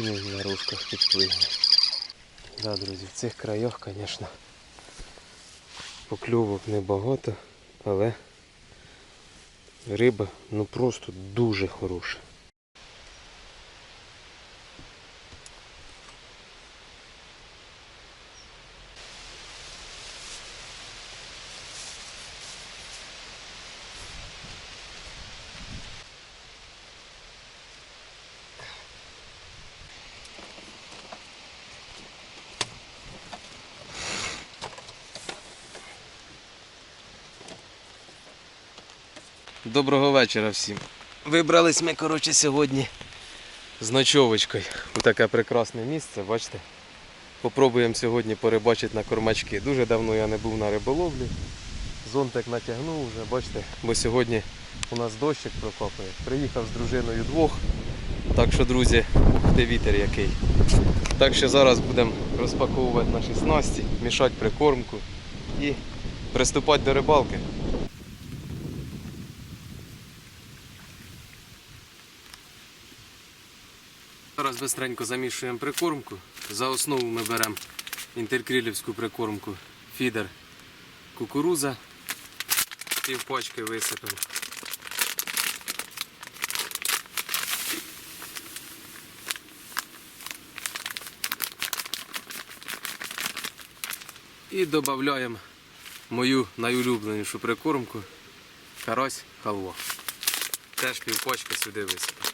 спини на ручках підпливне. Да, друзі, в цих краях, звісно, покльовок небагато, але риба ну просто дуже хороша. Доброго вечора всім. Вибрались ми, коротше, сьогодні з ночовочкою у таке прекрасне місце, бачите. Попробуємо сьогодні порибачити на кормачки. Дуже давно я не був на риболовлі. Зонтик натягнув вже, бачите, бо сьогодні у нас дощик прокопає. Приїхав з дружиною двох. Так що, друзі, ух ти вітер який. Так що зараз будемо розпаковувати наші снасті, мішати прикормку і приступати до рибалки. Зараз замішуємо прикормку. За основу ми беремо інтеркрілівську прикормку фідер кукуруза. Пів пачки висипемо. І додаємо мою найулюбленішу прикормку карась халва. Теж пів пачки сюди висипемо.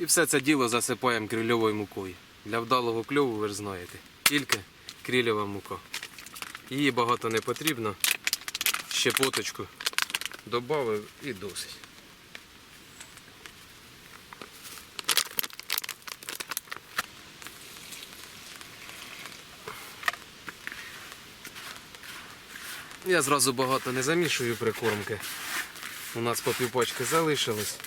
І все це діло засипаємо крильовою мукою. Для вдалого кльову, ви ж знаєте, тільки крильова мука. Її багато не потрібно. Щепоточку додав і досить. Я зразу багато не замішую прикормки. У нас по півпачки залишилось.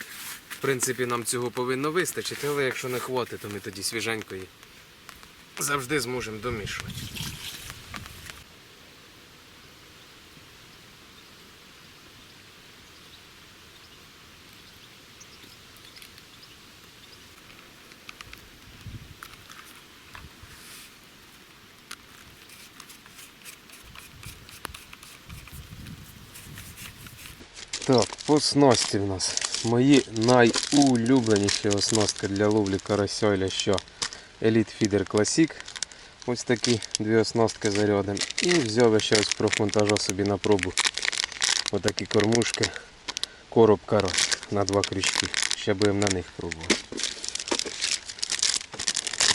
Принципі, нам цього повинно вистачити, але якщо не хватить, то ми тоді свіженької завжди зможемо домішувати. Так, по снасті в нас. Мої найулюбленіші оснастки для ловлі карася і ляща. Elite Feeder Classic. Ось такі дві оснастки зарядом. І взяв я ще ось профмонтажа собі на пробу. Отакі кормушки. Короб карась на два крючки. Ще будемо на них пробувати.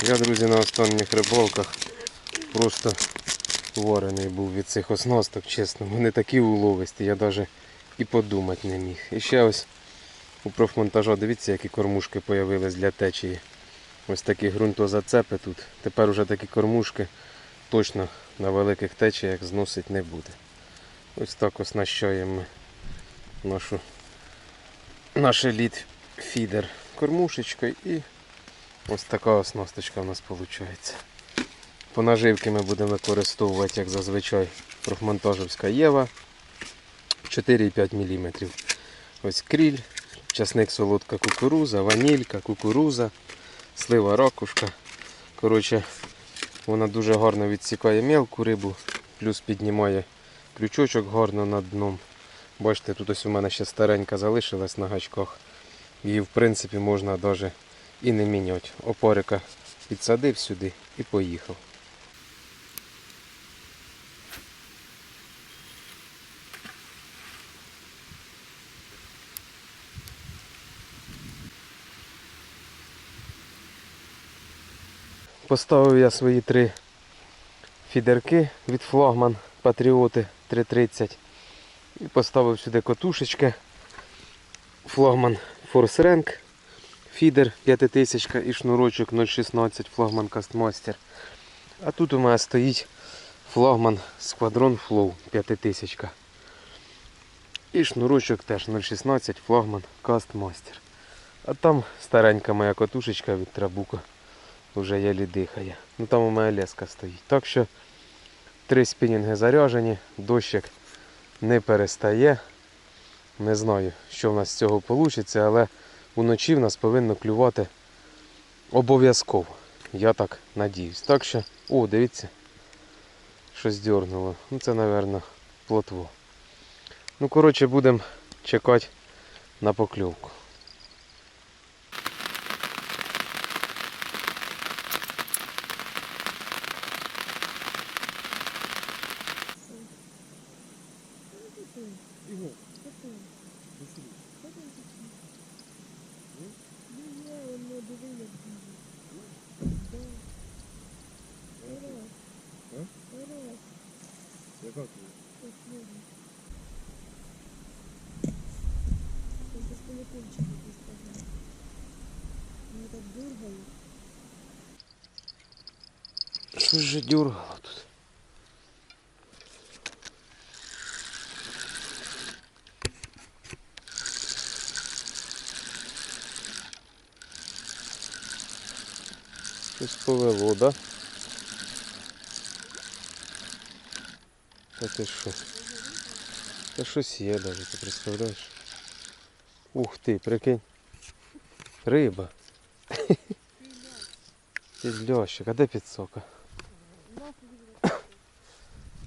Я, друзі, на останніх рибалках просто варений був від цих оснасток, чесно. Вони такі уловисті, я навіть і подумати не міг. І ще ось у профмонтажа, дивіться, які кормушки з'явились для течії. Ось такі ґрунтозацепи тут. Тепер уже такі кормушки точно на великих течіях зносить не буде. Ось так оснащаємо нашу, наш еліт фідер кормушечкою і ось така оснасточка у нас виходить. По наживки ми будемо використовувати, як зазвичай, профмонтажівська Єва 4,5 мм. Ось кріль, часник солодка кукуруза, ванілька, кукуруза, слива ракушка. Коротше, вона дуже гарно відсікає мелку рибу, плюс піднімає крючочок гарно над дном. Бачите, тут ось у мене ще старенька залишилась на гачках. Її в принципі можна навіть і не міняти. Опорика підсадив сюди і поїхав. Поставив я свої три фідерки від флагман Патріоти 330 і поставив сюди котушечки. Флагман Rank, фідер 5000 і шнурочок 0,16 флагман Кастмастер. А тут у мене стоїть флагман Squadron Flow 5000. І шнурочок теж 0,16 флагман Кастмастер. А там старенька моя котушечка від Трабука вже єлі дихає. Ну там у мене леска стоїть. Так що Три спінінги заряжені, дощик не перестає. Не знаю, що в нас з цього вийде, але уночі в нас повинно клювати обов'язково. Я так надіюсь. Так що, о, дивіться, щось дьорнуло. Ну це, мабуть, плотво. Ну, коротше, будемо чекати на покльовку. Какую? Его. Какую? Василий. Какую зачем? Ну, я, он на деревьях лежит. Да. Раз. А? Раз. Я как его? Последний. Только с поликончика ты сказал. Ну, это дергает. Что же дергало? повело, да? Та ти що? Та щось є навіть, ти представляєш? Ух ти, прикинь. Риба. Ти льощик, а де підсока?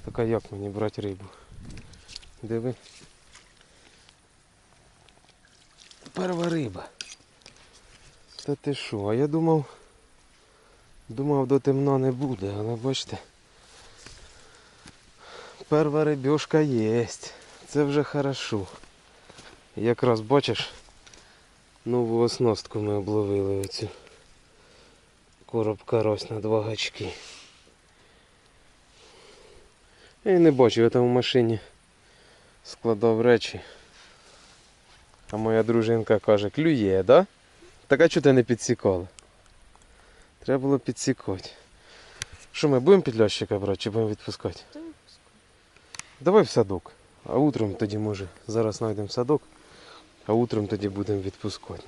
Така як мені брати рибу? Диви. Перва риба. Та ти що, а я думав, думав до темна не буде, але бачите. Перва рибьошка є. Це вже хорошо. Якраз бачиш, нову оснастку ми обловили оцю. Короб карась на два гачки. Я не бачу, я там в машині складав речі. А моя дружинка каже, клює, да? Так а чого ти не підсікала? Треба було підсікати. Що ми будемо підлящика брати чи будемо відпускати? Давай в садок. А утром тоді може. Зараз знайдемо садок, а утром тоді будемо відпускати.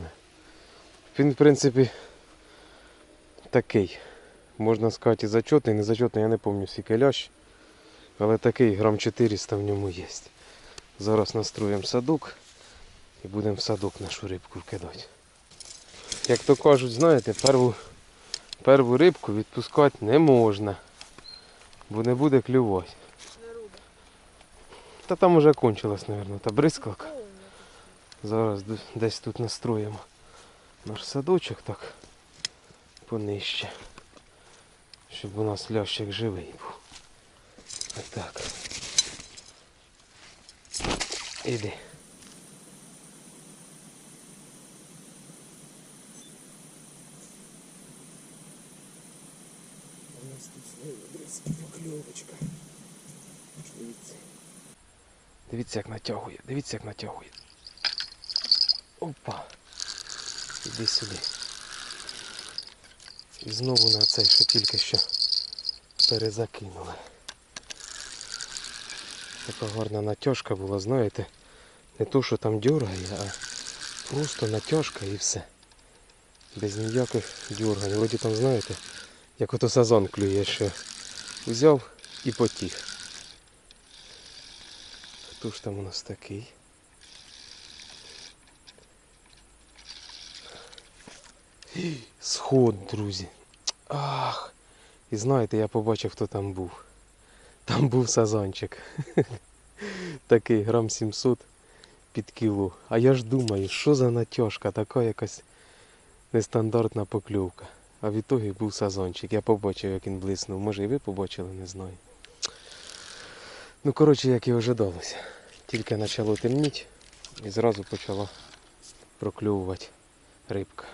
Він, в принципі, такий. Можна сказати, і зачетний, не зачетний, я не пам'ятаю скільки лящ. Але такий грам 400 в ньому є. Зараз настроїмо садок і будемо в садок нашу рибку вкидати. Як то кажуть, знаєте, перву, перву рибку відпускати не можна, бо не буде клювати. Та там уже кончилась, мабуть, та бризкалка. Зараз десь тут настроїмо наш садочок так понижче. Щоб у нас лящик живий був. Отак. Іди. У нас тут знову дивіться, покльовочка. Дивіться. Дивіться, як натягує, дивіться, як натягує. Опа. Іди сюди. І знову на цей, що тільки що перезакинули. Така гарна натяжка була, знаєте. Не то, що там дергає, а просто натяжка і все. Без ніяких дергань. Вроді там, знаєте, як ото сазон клює, що взяв і потіг. Хто ж там у нас такий? Сход, друзі. Ах. І знаєте, я побачив, хто там був. Там був сазанчик. Такий грам 700 під кіло. А я ж думаю, що за натяжка, така якась нестандартна покльовка. А в ітогі був сазанчик. Я побачив, як він блиснув. Може і ви побачили, не знаю. Ну, коротше, як і ожидалося. Тільки почало темніти і зразу почала прокльовувати рибка.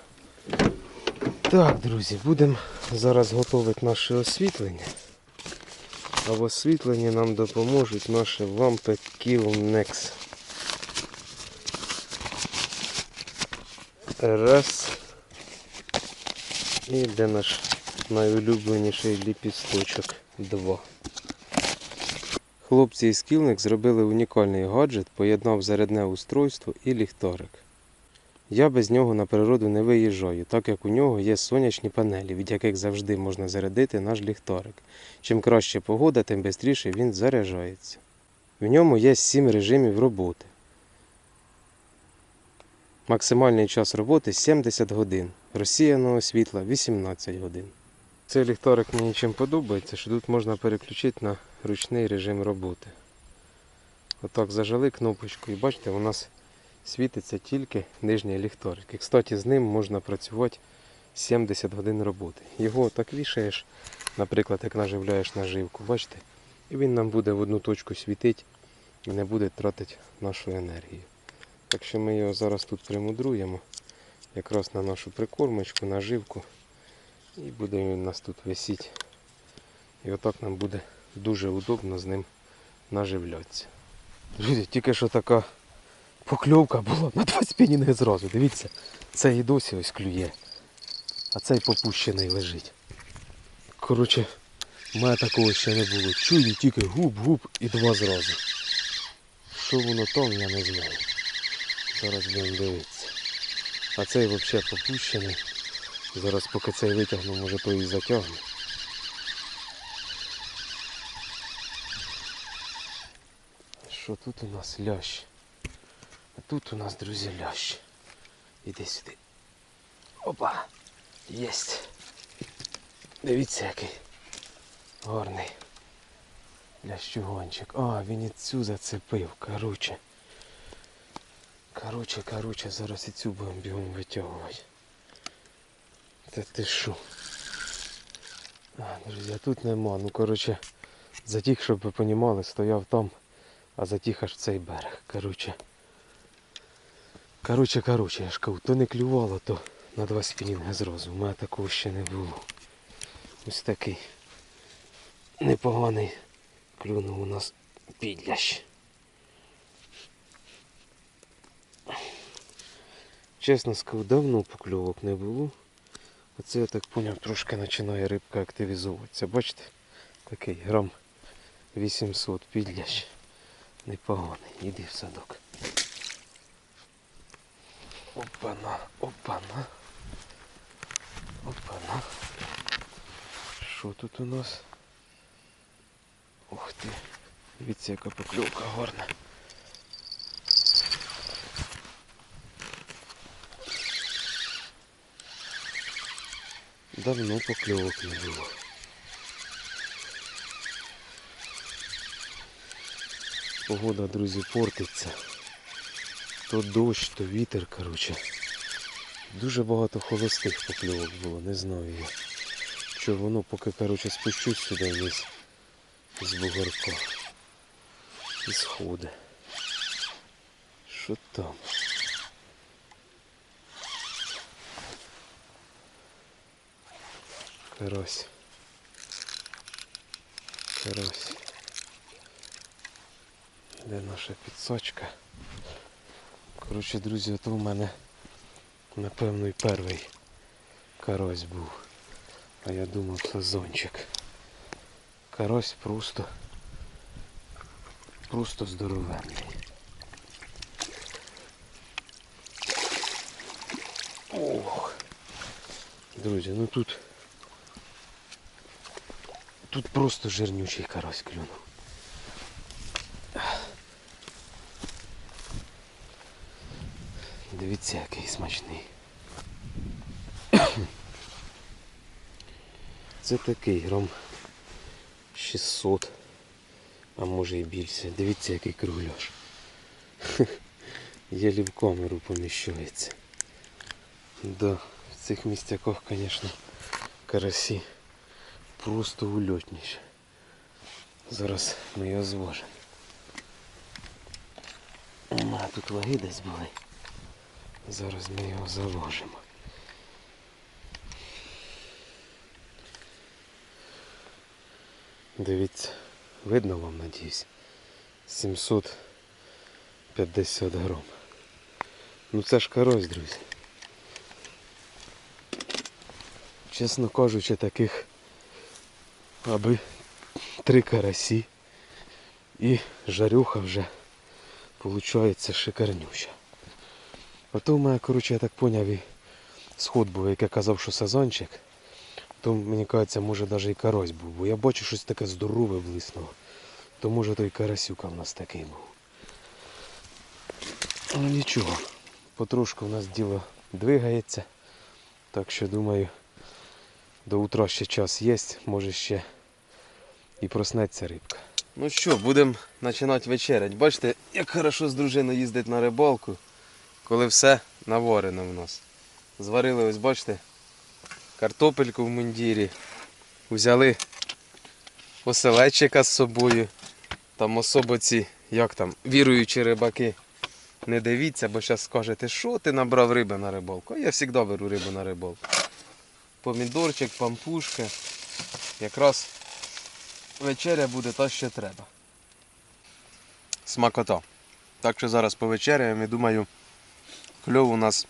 Так, друзі, будемо зараз готувати наше освітлення. А в освітленні нам допоможуть наші лампи Killnex. Раз. І де наш найулюбленіший ліпісточок. Два. Хлопці із Killnex зробили унікальний гаджет, поєднав зарядне устройство і ліхтарик. Я без нього на природу не виїжджаю, так як у нього є сонячні панелі, від яких завжди можна зарядити наш ліхтарик. Чим краще погода, тим швидше він заряджається. В ньому є 7 режимів роботи. Максимальний час роботи 70 годин, розсіяного світла 18 годин. Цей ліхтарик мені чим подобається, що тут можна переключити на ручний режим роботи. Отак зажали кнопочку і бачите, у нас світиться тільки нижній ліхтарик. І, кстати, з ним можна працювати 70 годин роботи. Його так вішаєш, наприклад, як наживляєш наживку, бачите? І він нам буде в одну точку світити і не буде тратити нашу енергію. Так що ми його зараз тут примудруємо, якраз на нашу прикормочку, наживку. І буде він у нас тут висіти. І отак нам буде дуже удобно з ним наживлятися. Друзі, тільки що така покльовка була на два спінінги зразу. Дивіться, цей і досі ось клює, а цей попущений лежить. Коротше, у мене такого ще не було. Чую тільки губ-губ і два зразу. Що воно там, я не знаю. Зараз будемо дивитися. А цей взагалі попущений. Зараз поки цей витягну, може той і затягне. Що тут у нас лящ? Тут у нас, друзі, лящ. Іди сюди. Опа! Єсть. Дивіться який. Гарний. Лящугончик. А, він і цю зацепив, короче. Короче, короче, зараз і цю будемо бігом витягувати. Та ти що? Друзі, тут нема. Ну короче, затік, щоб ви понімали, стояв там, а затік аж в цей берег. Короче. Короче, короче, я ж кажу, то не клювало, то на два спінінги зразу. У мене такого ще не було. Ось такий непоганий клюнув у нас підлящ. Чесно скажу, давно покльовок не було. Оце я так поняв, трошки починає рибка активізовуватися. Бачите? Такий грам 800 підлящ. Непоганий. Іди в садок. Опана, опана. Опана. Що тут у нас? Ух ти. Дивіться, яка покльовка гарна. Давно покльовок не було. Погода, друзі, портиться. То дощ, то вітер, коротше. Дуже багато холостих покльовок було, не знаю я. Що воно, поки коротше, спущусь сюди вниз з бугорка. І сходи. Що там? Карась. Карась. Де наша підсочка? Коротше, друзі, то в мене напевно і перший карась був. А я думав сазончик. Карась просто просто здоровенний. Ох. Друзі, ну тут тут просто жирнючий карась клюнув. Дивіться, який смачний. Це такий грам 600, а може і більше. Дивіться, який кругляш. Єлі в камеру поміщується. Да, в цих містяках, звісно, карасі просто ульотніші. Зараз ми його зважимо. Мене тут ваги десь були. Зараз ми його заложимо. Дивіться, видно вам, надіюсь. 750 грам. Ну це ж карось, друзі. Чесно кажучи, таких аби три карасі і жарюха вже виходить шикарнюча. Ото в мене, коротше, я так поняв, і сход був, як я казав, що сезончик. То мені кажеться, може навіть і карась був, бо я бачу щось таке здорове блиснуло. То може той карасюка в нас такий був. Ну нічого, потрошку в нас діло двигається. Так що думаю, до утра ще час є, може ще і проснеться рибка. Ну що, будемо починати вечерять. Бачите, як хорошо з дружиною їздить на рибалку, коли все наварено в нас. Зварили, ось бачите, картопельку в мундірі. Взяли оселедчика з собою. Там особо ці, як там, віруючі рибаки. Не дивіться, бо зараз скажете, що ти набрав риби на рибалку. А я завжди беру рибу на рибалку. Помідорчик, пампушка. Якраз вечеря буде та, що треба. Смакота. Так що зараз повечеряємо і думаю, кльов у нас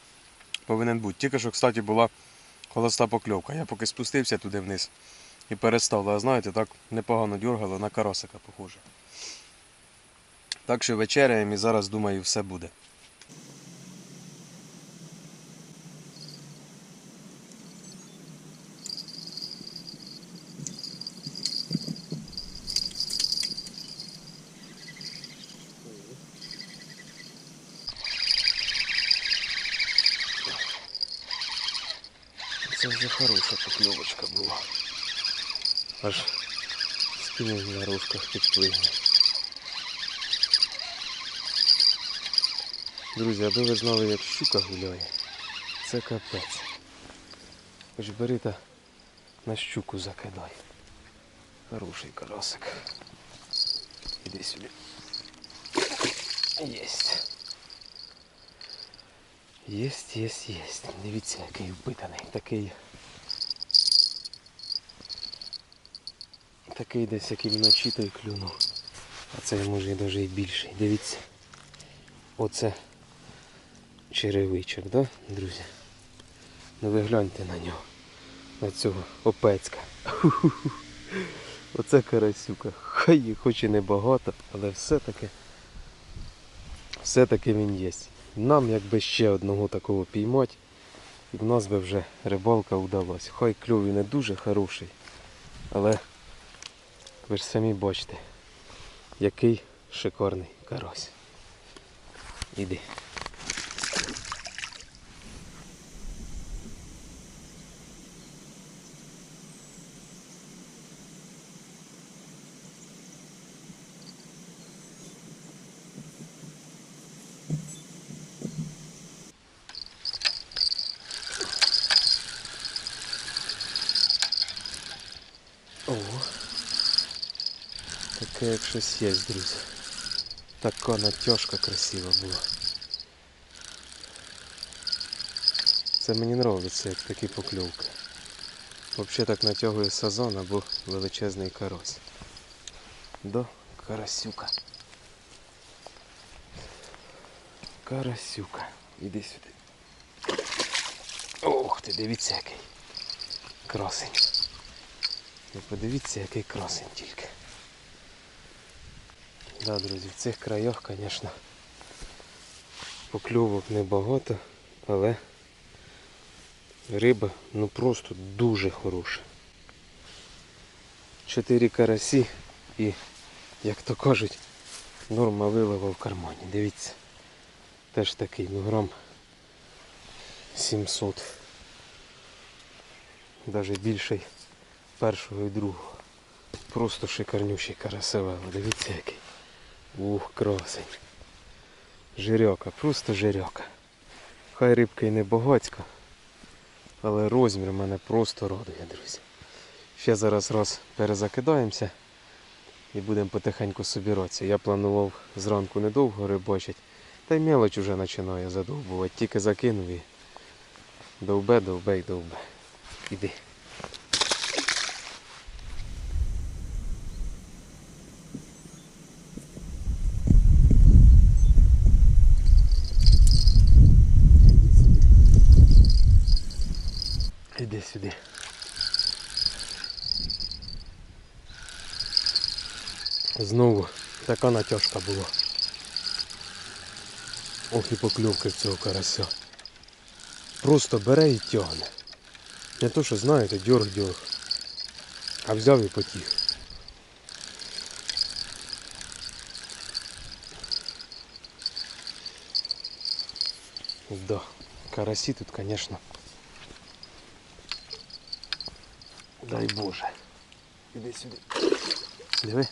повинен бути. Тільки що, кстати, була холоста покльовка. Я поки спустився туди вниз і перестав. А знаєте, так непогано дергало, на карасика похоже. Так що вечеряємо і зараз думаю все буде. Це вже хороша покльовочка була. Аж спинning на рожках підплигне. Друзі, аби ви знали, як щука гуляє, це капець. Хоч бери та на щуку закидай. Хороший карасик. Іди сюди. Єсть. Єсть, єсть, єсть. Дивіться, який вбитаний. Такий. Такий десь який вночі той клюнув. А це може і більший. Дивіться. Оце черевичок, да, друзі? Ну ви гляньте на нього. На цього опецька. Оце карасюка. Хай хоч і небагато, але все-таки все-таки він є. Нам якби ще одного такого піймати, і в нас би вже рибалка вдалась. Хай клюв і не дуже хороший, але ви ж самі бачите, який шикарний карась. Іди. О, таке як щось є, друзі. Така натяжка красива була. Це мені подобається, як такі покльовки. Взагалі так натягує сазон або величезний карась. До карасюка. Карасюка. Іди сюди. Ох ти, дивіться який. Красень. Подивіться, який красень тільки. Да, друзі, в цих краях, звісно, покльовок небагато, але риба ну просто дуже хороша. Чотири карасі і, як то кажуть, норма вилова в кармані. Дивіться. Теж такий, ну грам 700. Навіть більший першого і другого. Просто шикарнющий карасевело. Дивіться який. Ух, красень. Жиряка, просто жиряка. Хай рибка і не багатька, але розмір мене просто радує, друзі. Ще зараз раз перезакидаємося і будемо потихеньку собиратися. Я планував зранку недовго рибачити, та й мелоч вже починає задовбувати. Тільки закинув і довбе, довбе і довбе. Іди така натяжка була. Ох і покльовки в цього карася. Просто бере і тягне. Не то, що знаєте, дьорг-дьорг. А взяв і потіг. Да, карасі тут, звісно. Дай Боже. Іди сюди. Диви.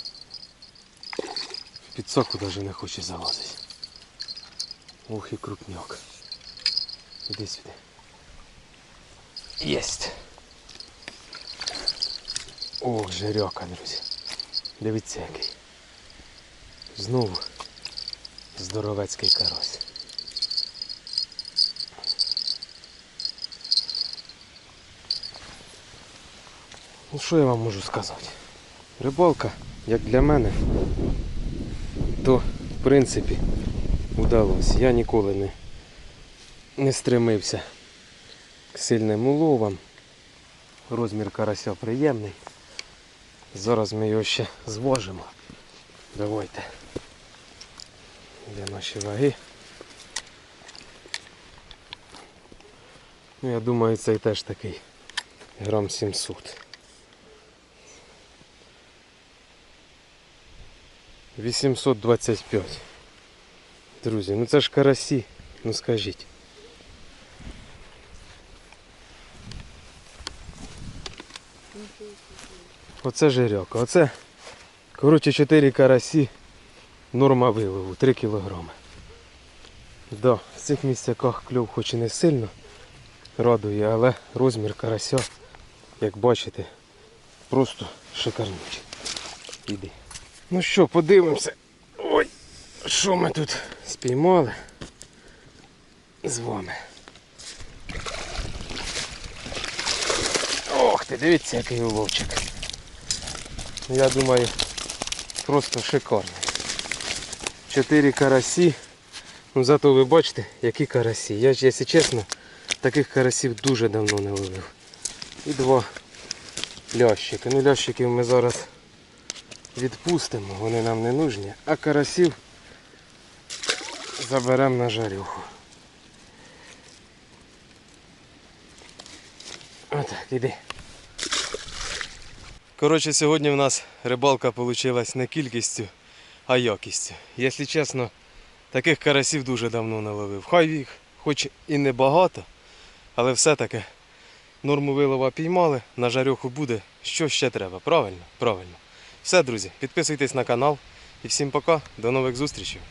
В підсоку навіть не хоче залазити. Ух і крупняк. Іди сюди. Єсть. Ох, жиряка, друзі. Дивіться який. Знову здоровецький карась. Ну що я вам можу сказати? Рибалка, як для мене, то в принципі вдалося. Я ніколи не, не стремився к сильним уловам. Розмір карася приємний. Зараз ми його ще зважимо. Давайте. Де наші ваги? Ну, я думаю, цей теж такий грам 700. 825. Друзі, ну це ж карасі, ну скажіть. Оце жиряка. Оце, коротше, 4 карасі. Норма вилову 3 кілограми. Да, в цих місцяках кльов хоч і не сильно радує, але розмір карася, як бачите, просто шикарнючий. Іди. Ну що, подивимося. Ой, що ми тут спіймали з вами. Ох ти, дивіться, який уловчик. Я думаю, просто шикарний. Чотири карасі. Ну зато ви бачите, які карасі. Я ж, якщо чесно, таких карасів дуже давно не ловив. І два лящики. Ну лящиків ми зараз відпустимо, вони нам не нужні, а карасів заберемо на жарюху. Отак, іди. Коротше, сьогодні в нас рибалка вийшла не кількістю, а якістю. Якщо чесно, таких карасів дуже давно не ловив. Хай їх хоч і не багато, але все-таки норму вилова піймали, на жарюху буде. Що ще треба? Правильно? Правильно. Все, друзі, підписуйтесь на канал і всім пока, до нових зустрічей.